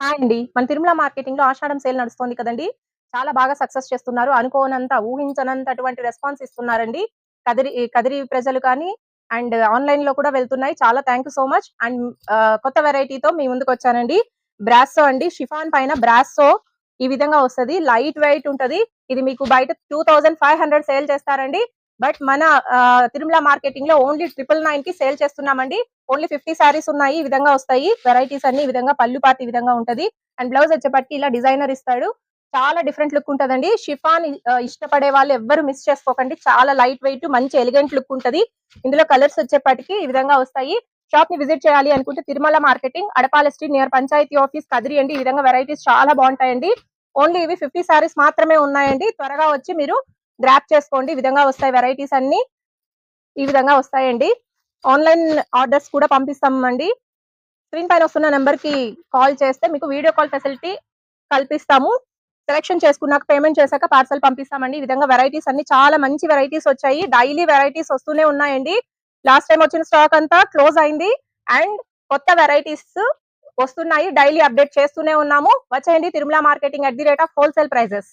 Hi అండి. మన తిరుమల మార్కెటింగ్లో ఆషాఢం sale నడుస్తోంది కదండి. చాలా బాగా సక్సెస్ చేస్తున్నారు. అనుకోనంత ఊహించనంతటువంటి రెస్పాన్స్ ఇస్తున్నారండి. కదిరి కదిరి ప్రజలు కానీ అండ్ ఆన్లైన్లో కూడా వెళ్తున్నాయి. చాలా thank you so much. And కొత్త వెరైటీతో మీ ముందుకు వచ్చానండి. బ్రాసో అండి. షిఫాన్ పైన బ్రాసో ఈ విధంగా వస్తది. లైట్ వెయిట్ ఉంటది. ఇది మీకు బయట two thousand five hundred sale చేస్తారండి. బట్ మన ఆ, తిరుమల మార్కెటింగ్లో ఓన్లీ ట్రిపుల్ నైన్కి సేల్ చేస్తున్నామండి. ఓన్లీ ఫిఫ్టీ సారీస్ ఉన్నాయి ఈ విధంగా వస్తాయి. వెరైటీస్ అన్ని ఈ విధంగా పళ్ళు పాతి ఈ విధంగా ఉంటది. అండ్ బ్లౌజ్ వచ్చేపటికి ఇలా డిజైనర్ ఇస్తాడు. చాలా డిఫరెంట్ లుక్ ఉంటదండి. షిఫాన్ ఇష్టపడే వాళ్ళు ఎవ్వరు మిస్ చేసుకోకండి. చాలా లైట్ వెయిట్ మంచి ఎలిగెంట్ లుక్ ఉంటది. ఇందులో కలర్స్ వచ్చేపటికి ఈ విధంగా వస్తాయి. షాప్ని విజిట్ చేయాలి అనుకుంటే Tirumala marketing Adapala street near panchayat office Kadiri అండి. ఈ విధంగా వెరైటీస్ చాలా బాగుంటాయండి. ఓన్లీ ఇవి ఫిఫ్టీ సారీస్ మాత్రమే ఉన్నాయండి. త్వరగా వచ్చి మీరు గ్రాప్ చేసుకోండి. ఈ విధంగా వస్తాయి వెరైటీస్ అన్ని. ఈ విధంగా వస్తాయండి. ఆన్లైన్ ఆర్డర్స్ కూడా పంపిస్తామండి. స్క్రీన్ పైన వస్తున్న నెంబర్కి కాల్ చేస్తే మీకు వీడియో కాల్ ఫెసిలిటీ కల్పిస్తాము. సెలెక్షన్ చేసుకున్నాక పేమెంట్ చేశాక పార్సల్ పంపిస్తామండి. ఈ విధంగా వెరైటీస్ అన్ని చాలా మంచి వెరైటీస్ వచ్చాయి. డైలీ వెరైటీస్ వస్తూనే ఉన్నాయండి. లాస్ట్ టైం వచ్చిన స్టాక్ అంతా క్లోజ్ అయింది. అండ్ కొత్త వెరైటీస్ వస్తున్నాయి. డైలీ అప్డేట్ చేస్తూనే ఉన్నాము. వచ్చేయండి. Tirumala marketing at the rate of wholesale prices